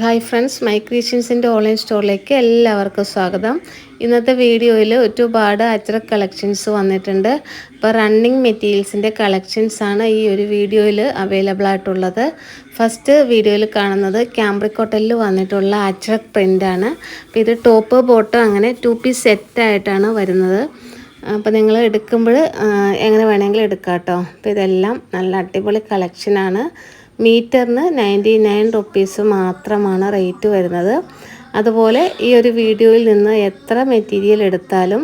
Hi friends my ക്രീഷ്യൻസിന്റെ online സ്റ്റോറിലേക്ക് എല്ലാവർക്കും സ്വാഗതം. ഇന്നത്തെ വീഡിയോയിൽ ഒരുപാട് അച്ചറക് കളക്ഷൻസ് വന്നിട്ടുണ്ട്. അപ്പോൾ റണ്ണിങ് മെറ്റീരിയൽസിന്റെ കളക്ഷൻസ് ആണ് ഈ ഒരു വീഡിയോയിൽ അവൈലബിൾ ആയിട്ടുള്ളത്. ഫസ്റ്റ് വീഡിയോയിൽ കാണുന്നത് ക്യാമ്പ്രിക് കോട്ടനിൽ വന്നിട്ടുള്ള അച്ചറക് പ്രിന്റാണ് അപ്പോൾ ഇത് ടോപ്പ് ബോട്ടം അങ്ങനെ ടു പീസ് സെറ്റായിട്ടാണ് വരുന്നത്. അപ്പോൾ നിങ്ങൾ എടുക്കുമ്പോൾ എങ്ങനെ വേണമെങ്കിലും എടുക്കാം കേട്ടോ അപ്പോൾ ഇതെല്ലാം നല്ല അടിപൊളി കളക്ഷനാണ് മീറ്ററിന് നയന്റി നയൻ റുപ്പീസ് മാത്രമാണ് റേറ്റ് വരുന്നത്. അതുപോലെ ഈ ഒരു വീഡിയോയിൽ നിന്ന് എത്ര മെറ്റീരിയൽ എടുത്താലും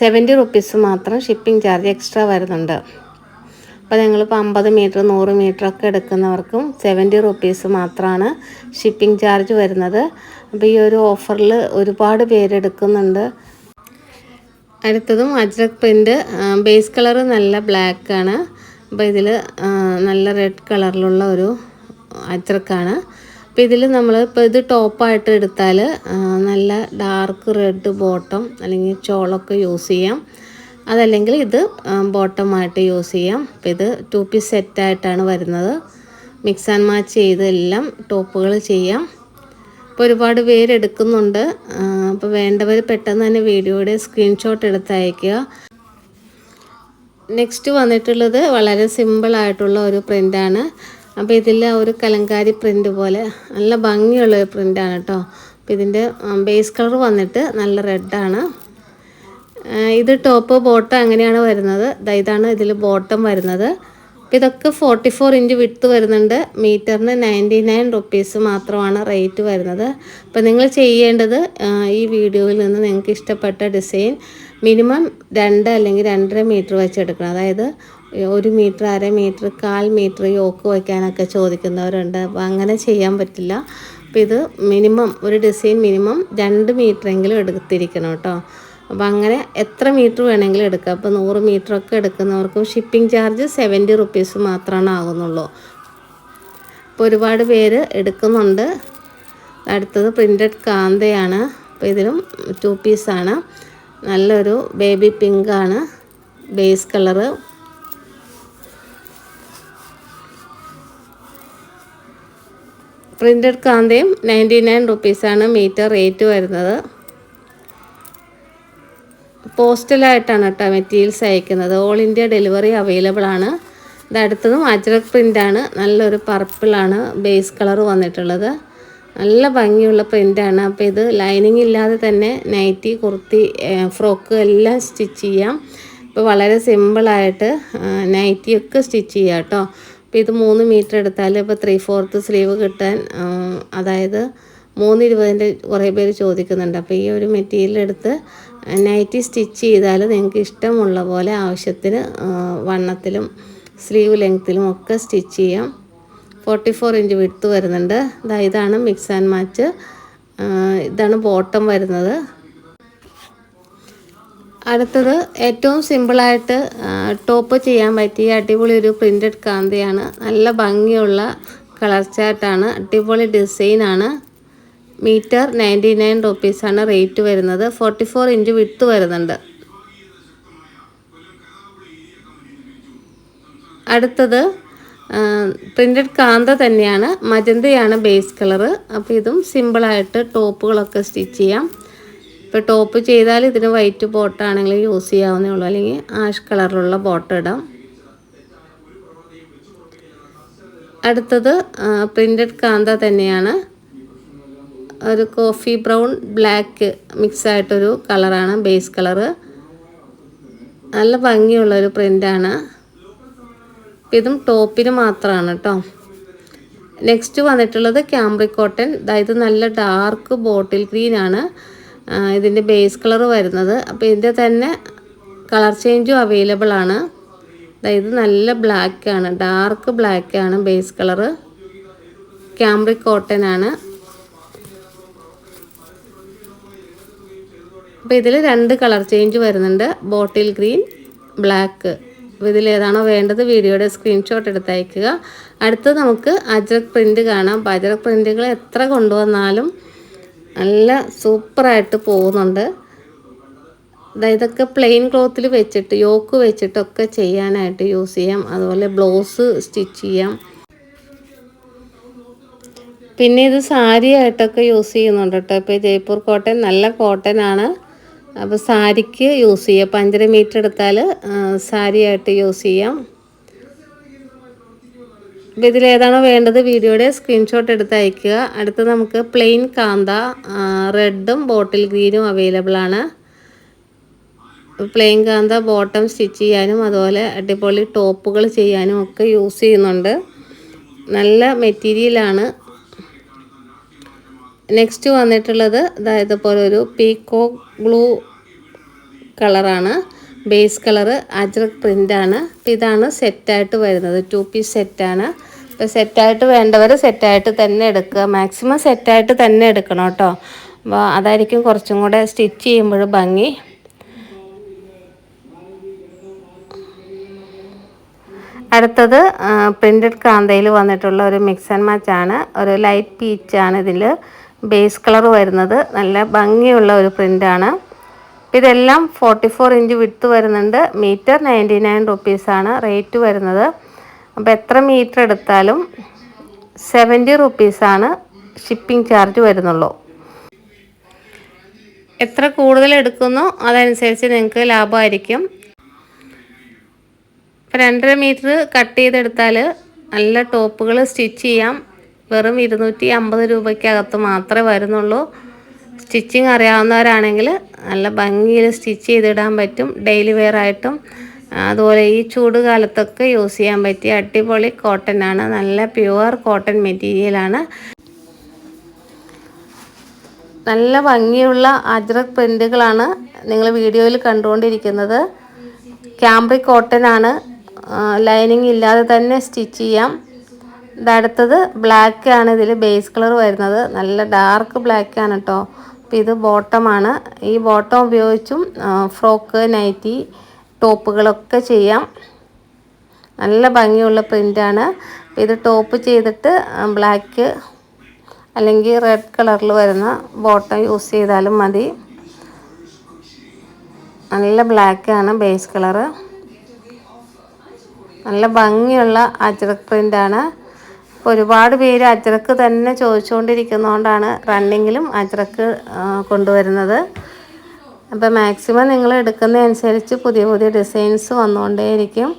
സെവന്റി റുപ്പീസ് മാത്രം ഷിപ്പിംഗ് ചാർജ് എക്സ്ട്രാ വരുന്നുണ്ട്. അപ്പോൾ നിങ്ങളിപ്പോൾ അമ്പത് മീറ്റർ നൂറ് മീറ്റർ ഒക്കെ എടുക്കുന്നവർക്കും സെവന്റി റുപ്പീസ് മാത്രമാണ് ഷിപ്പിംഗ് ചാർജ് വരുന്നത്. അപ്പോൾ ഈ ഒരു ഓഫറിൽ ഒരുപാട് പേരെടുക്കുന്നുണ്ട്. അടുത്തതും അജ്രക് പ്രിന്റ് ബേസ് കളർ നല്ല ബ്ലാക്കാണ്. അപ്പോൾ ഇതിൽ നല്ല റെഡ് കളറിലുള്ള ഒരു അജ്രക്കാണ് അപ്പോൾ ഇതിൽ നമ്മൾ ഇപ്പോൾ ഇത് ടോപ്പായിട്ട് എടുത്താൽ നല്ല ഡാർക്ക് റെഡ് ബോട്ടം അല്ലെങ്കിൽ ചോളൊക്കെ യൂസ് ചെയ്യാം. അതല്ലെങ്കിൽ ഇത് ബോട്ടമായിട്ട് യൂസ് ചെയ്യാം. അപ്പോൾ ഇത് ടു പീസ് സെറ്റായിട്ടാണ് വരുന്നത്. മിക്സ് ആൻഡ് മാച്ച് ചെയ്ത് എല്ലാം ടോപ്പുകൾ ചെയ്യാം. ഇപ്പോൾ ഒരുപാട് പേരെടുക്കുന്നുണ്ട് അപ്പോൾ വേണ്ടവർ പെട്ടെന്ന് തന്നെ വീഡിയോയുടെ സ്ക്രീൻഷോട്ട് എടുത്ത് അയയ്ക്കുക നെക്സ്റ്റ് വന്നിട്ടുള്ളത് വളരെ സിമ്പിളായിട്ടുള്ള ഒരു പ്രിന്റാണ് അപ്പോൾ ഇതിൽ ഒരു കലങ്കാരി പ്രിന്റ് പോലെ നല്ല ഭംഗിയുള്ള ഒരു പ്രിന്റാണ് കേട്ടോ അപ്പോൾ ഇതിന്റെ ബേസ് കളർ വന്നിട്ട് നല്ല റെഡാണ് ഇത് ടോപ്പ് ബോട്ടം അങ്ങനെയാണ് വരുന്നത്. ഇതാണ് ഇതിൽ ബോട്ടം വരുന്നത്. അപ്പോൾ ഇതൊക്കെ ഫോർട്ടി ഫോർ ഇഞ്ച് വിട്ട് വരുന്നുണ്ട്. മീറ്ററിന് നയന്റി നയൻ റുപ്പീസ് മാത്രമാണ് റേറ്റ് വരുന്നത്. അപ്പോൾ നിങ്ങൾ ചെയ്യേണ്ടത് ഈ വീഡിയോയിൽ നിന്ന് നിങ്ങൾക്ക് ഇഷ്ടപ്പെട്ട ഡിസൈൻ മിനിമം രണ്ട് അല്ലെങ്കിൽ രണ്ടര മീറ്റർ വെച്ചെടുക്കണം. അതായത് ഒരു മീറ്റർ അര മീറ്റർ കാൽ മീറ്റർ യോക്ക് വയ്ക്കാനൊക്കെ ചോദിക്കുന്നവരുണ്ട്. അപ്പോൾ അങ്ങനെ ചെയ്യാൻ പറ്റില്ല. അപ്പോൾ ഇത് മിനിമം ഒരു ഡിസൈൻ മിനിമം രണ്ട് മീറ്ററെങ്കിലും എടുത്തിരിക്കണം കേട്ടോ. അപ്പോൾ അങ്ങനെ എത്ര മീറ്റർ വേണമെങ്കിലും എടുക്കാം. അപ്പോൾ നൂറ് മീറ്ററൊക്കെ എടുക്കുന്നവർക്കും ഷിപ്പിംഗ് ചാർജ് സെവന്റി റുപ്പീസ് മാത്രമാണ് ആകുന്നുള്ളൂ അപ്പോൾ ഒരുപാട് പേര് എടുക്കുന്നുണ്ട്. അടുത്തത് പ്രിന്റഡ് കാന്തയാണ്. അപ്പോൾ ഇതിലും ടു പീസാണ്. നല്ലൊരു ബേബി പിങ്കാണ് ബേസ് കളറ് പ്രിന്റഡ് കാന്തയും നയന്റി നയൻ റുപ്പീസാണ് മീറ്റർ റേറ്റ് വരുന്നത്. പോസ്റ്റലായിട്ടാണ് കേട്ടോ മെറ്റീരിയൽസ് അയക്കുന്നത്. ഓൾ ഇന്ത്യ ഡെലിവറി അവൈലബിൾ ആണ്. ഇത് അടുത്തതും അജ്രക് പ്രിന്റാണ് നല്ലൊരു പർപ്പിളാണ് ബേസ് കളർ വന്നിട്ടുള്ളത്. നല്ല ഭംഗിയുള്ള പ്രിന്റാണ് അപ്പോൾ ഇത് ലൈനിങ് ഇല്ലാതെ തന്നെ നൈറ്റി കുർത്തി ഫ്രോക്ക് എല്ലാം സ്റ്റിച്ച് ചെയ്യാം. ഇപ്പോൾ വളരെ സിമ്പിളായിട്ട് നൈറ്റിയൊക്കെ സ്റ്റിച്ച് ചെയ്യാം കേട്ടോ അപ്പോൾ ഇത് മൂന്ന് മീറ്റർ എടുത്താൽ ഇപ്പോൾ ത്രീ ഫോർത്ത് സ്ലീവ് കിട്ടാൻ അതായത് മൂന്ന് ഇരുപതിന്റെ കുറേ പേര് ചോദിക്കുന്നുണ്ട്. അപ്പോൾ ഈ ഒരു മെറ്റീരിയൽ എടുത്ത് നൈറ്റി സ്റ്റിച്ച് ചെയ്താൽ നിങ്ങൾക്ക് ഇഷ്ടമുള്ള പോലെ ആവശ്യത്തിന് വണ്ണത്തിലും സ്ലീവ് ലെങ്ത്തിലും ഒക്കെ സ്റ്റിച്ച് ചെയ്യാം. ഫോർട്ടി ഫോർ ഇഞ്ച് വിടുത്ത് വരുന്നുണ്ട്. ഇതാ ഇതാണ് മിക്സ് ആൻഡ് മാച്ച്. ഇതാണ് ബോട്ടം വരുന്നത്. അടുത്തത് ഏറ്റവും സിമ്പിളായിട്ട് ടോപ്പ് ചെയ്യാൻ പറ്റിയ അടിപൊളി ഒരു പ്രിന്റഡ് കാന്തിയാണ്. നല്ല ഭംഗിയുള്ള കളർ ചാർട്ടാണ്. അടിപൊളി ഡിസൈനാണ്. മീറ്റർ നയന്റി നയൻ റുപ്പീസാണ് റേറ്റ് വരുന്നത്. ഫോർട്ടി ഫോർ ഇഞ്ച് വിട്ട് വരുന്നുണ്ട്. അടുത്തത് പ്രിന്റഡ് കാന്ത തന്നെയാണ്. മജന്തയാണ് ബേസ് കളറ് അപ്പോൾ ഇതും സിമ്പിളായിട്ട് ടോപ്പുകളൊക്കെ സ്റ്റിച്ച് ചെയ്യാം. ഇപ്പോൾ ടോപ്പ് ചെയ്താൽ ഇതിന് വൈറ്റ് ബോട്ടാണെങ്കിൽ യൂസ് ചെയ്യാവുന്നേ ഉള്ളൂ. അല്ലെങ്കിൽ ആഷ് കളറിലുള്ള ബോട്ട് ഇടാം. അടുത്തത് പ്രിന്റഡ് കാന്ത തന്നെയാണ്. ഒരു കോഫി ബ്രൗൺ ബ്ലാക്ക് മിക്സ് ആയിട്ടൊരു കളറാണ് ബേസ് കളറ് നല്ല ഭംഗിയുള്ളൊരു പ്രിന്റാണ് ഇതും ടോപ്പിന് മാത്രമാണ് കേട്ടോ നെക്സ്റ്റ് വന്നിട്ടുള്ളത് ക്യാമ്പ്രിക് കോട്ടൺ അതായത് നല്ല ഡാർക്ക് ബോട്ടിൽ ഗ്രീൻ ആണ്. ഇതിന്റെ ബേസ് കളർ വരുന്നത്. അപ്പോൾ ഇതിന്റെ തന്നെ കളർ ചേഞ്ചും അവൈലബിൾ ആണ്. അതായത് നല്ല ബ്ലാക്ക് ആണ്. ഡാർക്ക് ബ്ലാക്ക് ആണ് ബേസ് കളറ് ക്യാമ്പ്രിക് കോട്ടൺ ആണ്. അപ്പോൾ ഇതിൽ രണ്ട് കളർ ചേഞ്ച് വരുന്നുണ്ട്. ബോട്ടിൽ ഗ്രീൻ ബ്ലാക്ക് ഇതിലേതാണോ വേണ്ടത് വീഡിയോയുടെ സ്ക്രീൻഷോട്ട് എടുത്ത് അയക്കുക അടുത്ത് നമുക്ക് അജ്രക് പ്രിന്റ് കാണാം. അപ്പോൾ അജ്രക് പ്രിന്റുകൾ എത്ര കൊണ്ടുവന്നാലും നല്ല സൂപ്പറായിട്ട് പോകുന്നുണ്ട്. ഇതൊക്കെ പ്ലെയിൻ ക്ലോത്തിൽ വെച്ചിട്ട് യോക്ക് വെച്ചിട്ടൊക്കെ ചെയ്യാനായിട്ട് യൂസ് ചെയ്യാം. അതുപോലെ ബ്ലൗസ് സ്റ്റിച്ച് ചെയ്യാം. പിന്നെ ഇത് സാരിയായിട്ടൊക്കെ യൂസ് ചെയ്യുന്നുണ്ട് കേട്ടോ. ഇപ്പോൾ ജയ്പൂർ കോട്ടൺ നല്ല കോട്ടൺ ആണ്. അപ്പോൾ സാരിക്ക് യൂസ് ചെയ്യാം. അപ്പോൾ അഞ്ചര മീറ്റർ എടുത്താൽ സാരി ആയിട്ട് യൂസ് ചെയ്യാം. അപ്പോൾ ഇതിലേതാണോ വേണ്ടത് വീഡിയോയുടെ സ്ക്രീൻഷോട്ട് എടുത്ത് അയക്കുക അടുത്ത് നമുക്ക് പ്ലെയിൻ കാന്ത റെഡും ബോട്ടിൽ ഗ്രീനും അവൈലബിൾ ആണ്. പ്ലെയിൻ കാന്ത ബോട്ടം സ്റ്റിച്ച് ചെയ്യാനും അതുപോലെ അടിപൊളി ടോപ്പുകൾ ചെയ്യാനും ഒക്കെ യൂസ് ചെയ്യുന്നുണ്ട്. നല്ല മെറ്റീരിയലാണ് നെക്സ്റ്റ് വന്നിട്ടുള്ളത് അതായത് പോലെ ഒരു പീക്കോ ബ്ലൂ കളറാണ്. ബേസ് കളറ് അജ്രക് പ്രിന്റാണ് അപ്പോൾ ഇതാണ് സെറ്റായിട്ട് വരുന്നത്. ടു പീസ് സെറ്റാണ് അപ്പോൾ സെറ്റായിട്ട് വേണ്ടവർ സെറ്റായിട്ട് തന്നെ എടുക്കുക. മാക്സിമം സെറ്റായിട്ട് തന്നെ എടുക്കണം കേട്ടോ. അപ്പോൾ അതായിരിക്കും കുറച്ചും കൂടെ സ്റ്റിച്ച് ചെയ്യുമ്പോൾ ഭംഗി. അടുത്തത് പ്രിന്റഡ് കാന്തയിൽ വന്നിട്ടുള്ള ഒരു മിക്സ് ആൻഡ് മാച്ച് ആണ്. ഒരു ലൈറ്റ് പീച്ചാണ് ഇതിൽ ബേസ് കളർ വരുന്നത്. നല്ല ഭംഗിയുള്ള ഒരു പ്രിന്റാണ് ഇതെല്ലാം ഫോർട്ടി ഫോർ ഇഞ്ച് വിട്ട് വരുന്നുണ്ട്. മീറ്റർ നയന്റി നയൻ റുപ്പീസാണ് റേറ്റ് വരുന്നത്. അപ്പോൾ എത്ര മീറ്റർ എടുത്താലും സെവന്റി റുപ്പീസാണ് ഷിപ്പിംഗ് ചാർജ് വരുന്നുള്ളൂ. എത്ര കൂടുതൽ എടുക്കുന്നു അതനുസരിച്ച് നിങ്ങൾക്ക് ലാഭമായിരിക്കും. ഇപ്പോൾ രണ്ടര മീറ്റർ കട്ട് ചെയ്തെടുത്താൽ നല്ല ടോപ്പുകൾ സ്റ്റിച്ച് ചെയ്യാം. വെറും ഇരുന്നൂറ്റി അമ്പത് രൂപയ്ക്കകത്ത് മാത്രമേ വരുന്നുള്ളൂ. സ്റ്റിച്ചിങ് അറിയാവുന്നവരാണെങ്കിൽ നല്ല ഭംഗിയിൽ സ്റ്റിച്ച് ചെയ്തിടാൻ പറ്റും. ഡെയിലി വെയർ ആയിട്ടും. അതുപോലെ ഈ ചൂട് കാലത്തൊക്കെ യൂസ് ചെയ്യാൻ പറ്റിയ അടിപൊളി കോട്ടൺ ആണ്. നല്ല പ്യുവർ കോട്ടൺ മെറ്റീരിയലാണ് നല്ല ഭംഗിയുള്ള അജ്രക് പ്രിന്റുകളാണ് നിങ്ങൾ വീഡിയോയിൽ കണ്ടുകൊണ്ടിരിക്കുന്നത്. ക്യാമ്പ്രി കോട്ടൺ ആണ്. ലൈനിങ് ഇല്ലാതെ തന്നെ സ്റ്റിച്ച് ചെയ്യാം. ഇതടുത്തത് ബ്ലാക്ക് ആണ്. ഇതിൽ ബേസ് കളർ വരുന്നത്. നല്ല ഡാർക്ക് ബ്ലാക്ക് ആണ് കേട്ടോ അപ്പോൾ ഇത് ബോട്ടമാണ് ഈ ബോട്ടം ഉപയോഗിച്ചും ഫ്രോക്ക് നൈറ്റി ടോപ്പുകളൊക്കെ ചെയ്യാം. നല്ല ഭംഗിയുള്ള പ്രിന്റാണ് ഇത് ടോപ്പ് ചെയ്തിട്ട് ബ്ലാക്ക് അല്ലെങ്കിൽ റെഡ് കളറിൽ വരുന്ന ബോട്ടം യൂസ് ചെയ്താലും മതി. നല്ല ബ്ലാക്കാണ് ബേസ് കളറ് നല്ല ഭംഗിയുള്ള അജ്രക് പ്രിന്റാണ് ഒരുപാട് പേര് അജ്രക്ക് തന്നെ ചോദിച്ചുകൊണ്ടിരിക്കുന്നതുകൊണ്ടാണ് റണ്ണിങ്ങിലും അജ്രക്ക് കൊണ്ടുവരുന്നത്. അപ്പോൾ മാക്സിമം നിങ്ങൾ എടുക്കുന്നതനുസരിച്ച് പുതിയ പുതിയ ഡിസൈൻസ് വന്നുകൊണ്ടേയിരിക്കും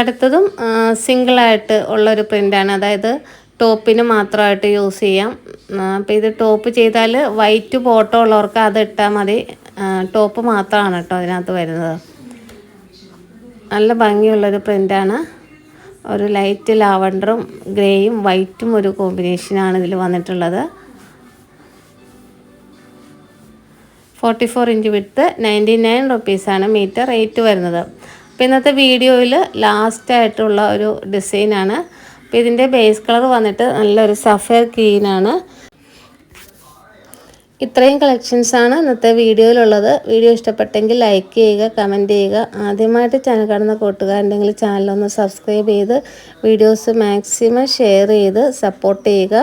അടുത്തതും സിംഗിളായിട്ട് ഉള്ളൊരു പ്രിന്റാണ് അതായത് ടോപ്പിന് മാത്രമായിട്ട് യൂസ് ചെയ്യാം. അപ്പോൾ ഇത് ടോപ്പ് ചെയ്താൽ വൈറ്റ് ഫോട്ടോ ഉള്ളവർക്ക് അത് ഇട്ടാൽ മതി. ടോപ്പ് മാത്രമാണ് കേട്ടോ അതിനകത്ത് വരുന്നത്. നല്ല ഭംഗിയുള്ളൊരു പ്രിന്റാണ് ഒരു ലൈറ്റ് ലാവണ്ടറും ഗ്രേയും വൈറ്റും ഒരു കോമ്പിനേഷനാണ് ഇതിൽ വന്നിട്ടുള്ളത്. ഫോർട്ടി ഫോർ ഇഞ്ച് വിട്ട് നയന്റി നയൻ റുപ്പീസാണ് മീറ്റർ റേറ്റ് വരുന്നത്. അപ്പോൾ ഇന്നത്തെ വീഡിയോയിൽ ലാസ്റ്റായിട്ടുള്ള ഒരു ഡിസൈനാണ് അപ്പോൾ ഇതിന്റെ ബേസ് കളർ വന്നിട്ട് നല്ലൊരു സഫയർ ഗ്രീനാണ് ഇത്രയും കളക്ഷൻസാണ് ഇന്നത്തെ വീഡിയോയിലുള്ളത്. വീഡിയോ ഇഷ്ടപ്പെട്ടെങ്കിൽ ലൈക്ക് ചെയ്യുക കമന്റ് ചെയ്യുക. ആദ്യമായിട്ട് ചാനൽ കാണുന്ന കൂട്ടുകാരുണ്ടെങ്കിൽ ചാനലൊന്ന് സബ്സ്ക്രൈബ് ചെയ്ത് വീഡിയോസ് മാക്സിമം ഷെയർ ചെയ്ത് സപ്പോർട്ട് ചെയ്യുക.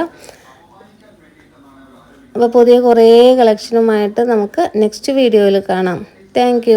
അപ്പോൾ പുതിയ കുറേ കളക്ഷനുമായിട്ട് നമുക്ക് നെക്സ്റ്റ് വീഡിയോയിൽ കാണാം. താങ്ക്